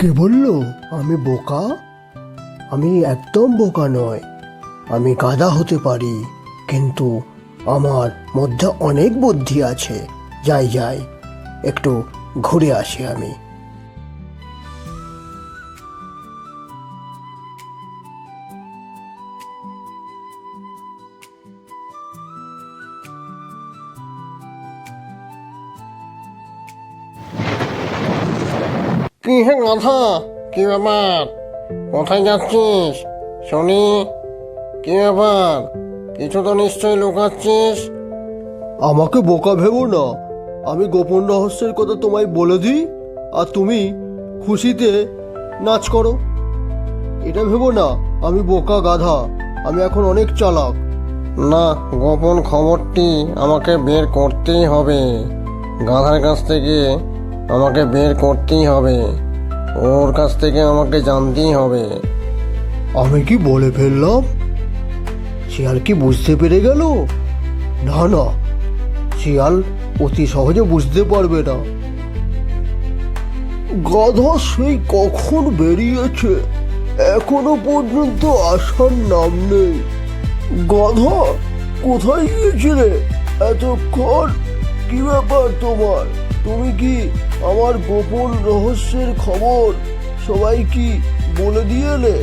কে বলল, আমি বোকা? আমি একদম বোকা নয়। আমি গাদা হতে পারি, কিন্তু আমার মধ্যে অনেক বুদ্ধি আছে। যাই যাই, একটু ঘুরে আসি আমি। কি হে গাধা কি ব্যাপার? কোথায় যাচ্ছিস? শুনি। কি ব্যাপার? কিছু তো নিশ্চয়ই লুকাচ্ছিস। আমাকে বোকা ভেবো না। আমি গোপন রহস্যের কথা তোমায় বলে দিই আর তুমি খুশিতে নাচ করো। এটা ভেবো না আমি বোকা গাধা। আমি এখন অনেক চালাক। না গোপন খবরটি আমাকে বের করতেই হবে। গাধার কাছ থেকে আমাকে বের করতেই হবে। ওর কাছ থেকে আমাকে জানতেই হবে। আমি কি বলে ফেললাম? শিয়াল কি বুঝতে পেরে গেল? না না, শিয়াল অতি সহজে বুঝতে পারবে না। গাধা সেই কখন বেরিয়েছে? এখনও পর্যন্ত আসার নাম নেই। গাধা, কোথায় গিয়েছিলে? এতক্ষণ? কি ব্যাপার তোমার? তুমি কি আমার গোপন রহস্যের খবর সবাই কি বলে দিয়েলে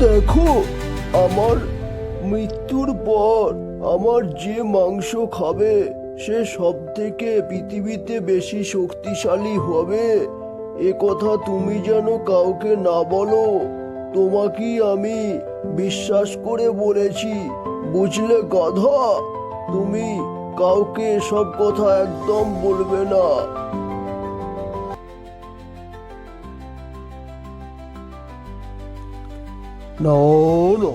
দেখো, আমার মৃত্যুর পর আমার যে মাংস খাবে, সে সব থেকে পৃথিবীতে বেশি শক্তিশালী হবে। এ কথা তুমি যেন কাউকে না বলো, তোমাকেই আমি বিশ্বাস করে বলেছি। বুঝলে গাধা? তুমি কাউকে সব কথা একদম বলবে না। না না।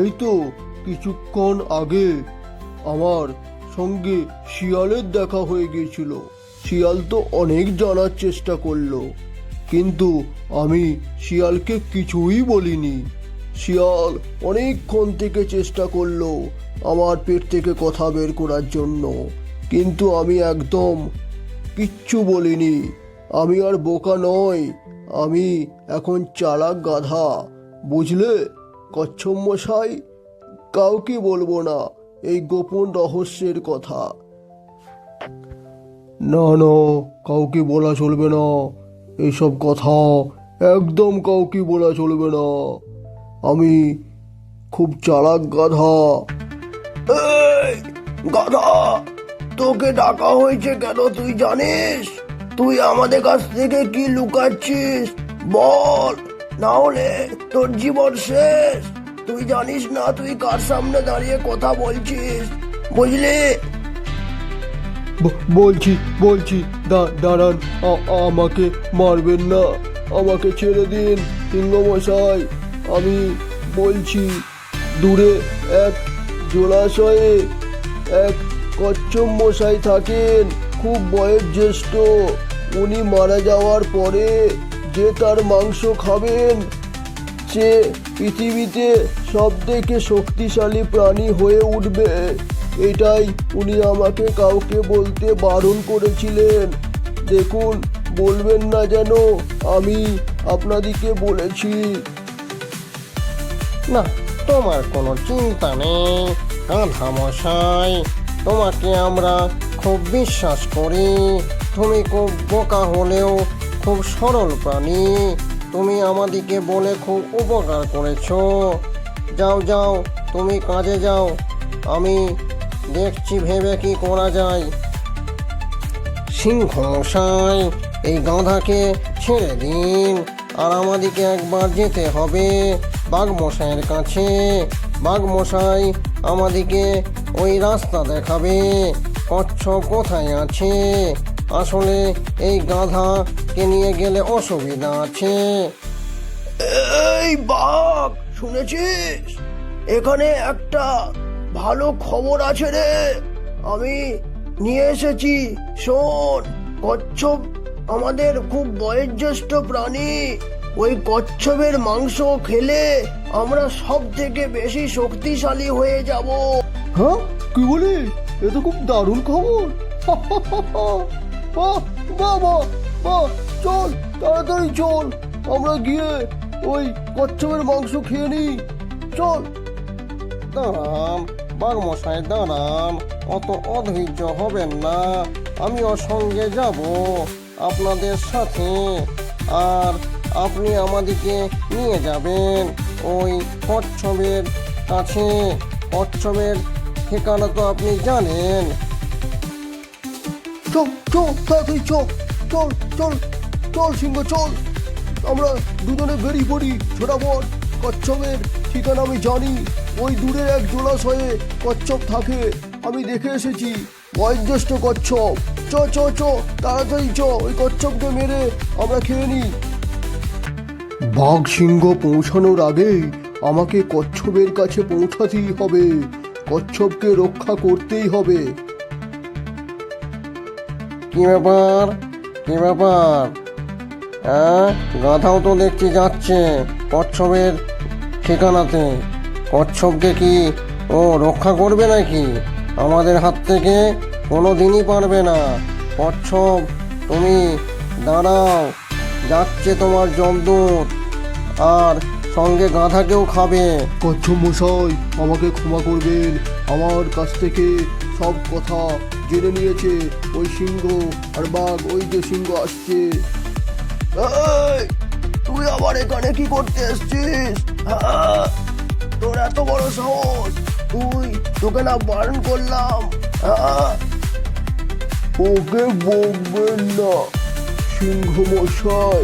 এই তো কিছুক্ষণ আগে আমার সঙ্গে শিয়ালের দেখা হয়ে গিয়েছিল। শিয়াল তো অনেক জানার চেষ্টা করল, কিন্তু আমি শিয়ালকে কিছুই বলিনি। শিয়াল অনেকক্ষণ থেকে চেষ্টা করল আমার পেট থেকে কথা বের করার জন্য, কিন্তু আমি একদম কিচ্ছু বলিনি। আমি আর বোকা নই, আমি এখন চালাক গাধা। বুঝলে? কচ্ছপ মশাই, কাউকে বলব না, এই গোপন রহস্যের কথা। না না, কাউকে বলা চলবে না। এইসব কথা একদম কাউকে বলা চলবে না। আমি খুব চালাক গাধা। গাধা, তোকে ডাকা হয়েছে কেন তুই জানিস? তুই আমাদের কাছ থেকে কি লুকাচ্ছিস? বল। না হলে তোর জীবন শেষ। তুই জানিস না তুই কার সামনে দাঁড়িয়ে কথা বলছিস, বুঝলি? বলছি বলছি দাঁড়ান আমাকে মারবেন না, আমাকে ছেড়ে দিন, সিংহমশাই। আমি বলছি, দূরে এক জলাশয়ে এক কচ্ছপ মশাই থাকেন, খুব বয়োজ্যেষ্ঠ। উনি মারা যাওয়ার পরে যে তার মাংস খাবেন, সে পৃথিবীতে সব থেকে শক্তিশালী প্রাণী হয়ে উঠবে। এটাই উনি আমাকে কাউকে বলতে বারণ করেছিলেন। দেখুন, বলবেন না যেন আমি আপনাদিকে বলেছি। না, তোমার কোনো চিন্তা নেই গাধা মশাই। তোমাকে আমরা খুব বিশ্বাস করি। তুমি খুব বোকা হলেও খুব সরল প্রাণী। তুমি আমাদিকে বলে খুব উপকার করেছ। যাও যাও, তুমি কাজে যাও। আমি দেখছি ভেবে কি করা যায়। সিংহ মশাই এই গাধাকে ছেড়ে দিন, আর আমাদিকে একবার যেতে হবে বাঘমশাইয়ের কাছে। বাঘমশাই আমাদিকে ওই রাস্তা দেখাবে, কচ্ছপ কোথায় আছে? আসলে এই গাধাকে নিয়ে গেলে অসুবিধা আছে। এই বাঘ শুনেছিস? এখানে একটা ভালো খবর আছে রে। আমি নিয়ে এসেছি শোন। কচ্ছপ আমাদের খুব বয়োজ্যেষ্ঠ প্রাণী। ওই কচ্ছপের মাংস খেলে আমরা সব থেকে বেশি শক্তিশালী হয়ে যাব। হ্যাঁ? কি বলিস? এ তো খুব দারুণ খবর। বাহ বাহ বাহ চল, তাড়াতাড়ি চল, আমরা গিয়ে ওই কচ্ছপের মাংস খেয়ে নিই, চল। দাঁড়ান, বাঘমশাই, দাঁড়ান, অত অধৈর্য হবেন না আমিও সঙ্গে যাব, আপনাদের সাথে, আর আপনি আমাদেরকে নিয়ে যাবেন ওই কচ্ছপের কাছে। কচ্ছপের ঠিকানা তো আপনি জানেন চল চল, তাড়াতাড়ি চল চল চল চল সিংহ, চল। আমরা দুজনে বেরিয়ে পড়ি ছোটাফট। কচ্ছপের ঠিকানা আমি জানি, ওই দূরে এক জলাশয়ে কচ্ছপ থাকে। আমি দেখে এসেছি বয়োজ্যেষ্ঠ কচ্ছপ। চ চ চ, তাড়াতাড়ি চ, ওই কচ্ছপকে মেরে আমরা খেয়ে নিই বাঘ সিংহ পৌঁছানোর আগেই আমাকে কচ্ছপের কাছে পৌঁছাতেই হবে। কচ্ছপকে রক্ষা করতেই হবে। কি ব্যাপার? কি ব্যাপার? হ্যাঁ? গাধাও তো দেখছি যাচ্ছে কচ্ছপের ঠিকানাতে। কচ্ছপকে কি ও রক্ষা করবে নাকি? আমাদের হাত থেকে কোনো দিনই পারবে না। কচ্ছপ, তুমি দাঁড়াও, যাচ্ছে তোমার জমদূত আর সঙ্গে গাধাকেও খাবে। কচ্ছপ মশাই আমাকে ক্ষমা করবেন। আমার কাছ থেকে সব কথা জেনে নিয়েছে ওই সিংহ আর বাঘ ওই যে সিংহ আসছে। তুই আবার এখানে কি করতে এসছিস? হ্যাঁ? তোর এত বড় সাহস। তুই তোকে না বারণ করলাম। হ্যাঁ? ওকে বকবেন না সিংহ মশাই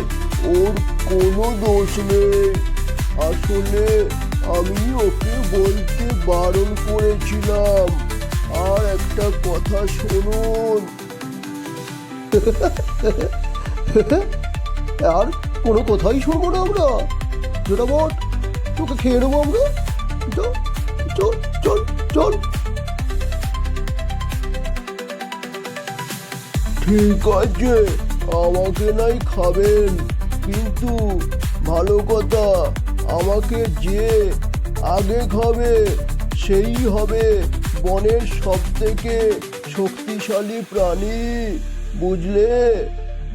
ওর কোনো দোষ নেই। আসলে আমি ওকে বলতে বারণ করেছিলাম। আর একটা কথা শুনুন। আর কোনো কথাই শুনব না আমরা। যেটা বট, তোকে খেয়ে নেব আমরা। চল চল চল। ঠিক আছে, আমাকে নাই খাবেন। কিন্তু ভালো কথা আমাকে যে আগে খাবে, সেই হবে বনের সব থেকে শক্তিশালী প্রাণী, বুঝলে?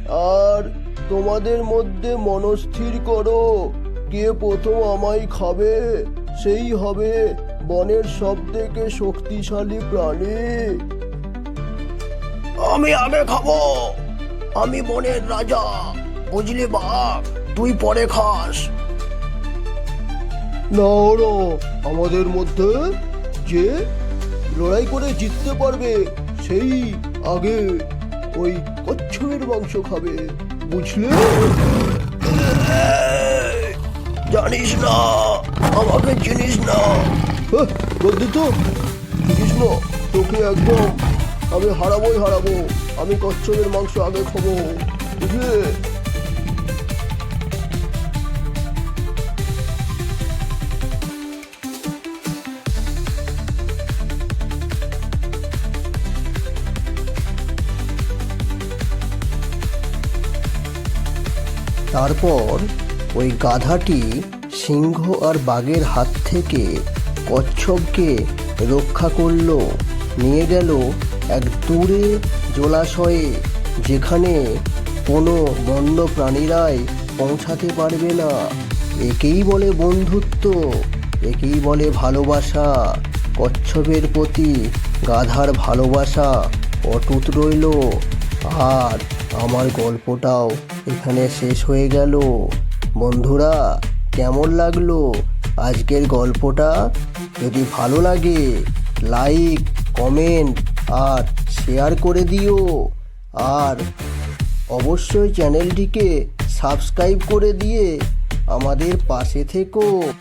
আর তোমাদের মধ্যে মনস্থির করো, কে প্রথম আমায় খাবে, সেই হবে বনের সব থেকে শক্তিশালী প্রাণী। আমি আগে খাব। আমি বনের রাজা, বুঝলি বাঘ? তুই পরে খাস। না আমাদের মধ্যে যে লড়াই করে জিততে পারবে, সেই আগে ওই কচ্ছপের মাংস খাবে, বুঝলে? জানিস না, আমাকে চিনিস না। বলতে তো চিনিস না, তোকে একদম আমি হারাবোই হারাবো, আমি কচ্ছপের মাংস আগে খাব, বুঝলে? তারপর ওই গাধাটি সিংহ আর বাঘের হাত থেকে কচ্ছপকে রক্ষা করল। নিয়ে গেল এক দূরে জলাশয়ে, যেখানে কোনো বন্য প্রাণীরাই পৌঁছাতে পারবে না। একেই বলে বন্ধুত্ব, একেই বলে ভালোবাসা। কচ্ছপের প্রতি গাধার ভালোবাসা অটুট রইল। আর আমার গল্পটাও এখানে শেষ হয়ে গেল। বন্ধুরা, কেমন লাগল আজকের গল্পটা? যদি ভালো লাগে লাইক কমেন্ট আর শেয়ার করে দিও। আর অবশ্যই চ্যানেলটিকে সাবস্ক্রাইব করে দিয়ে আমাদের পাশে থেকো।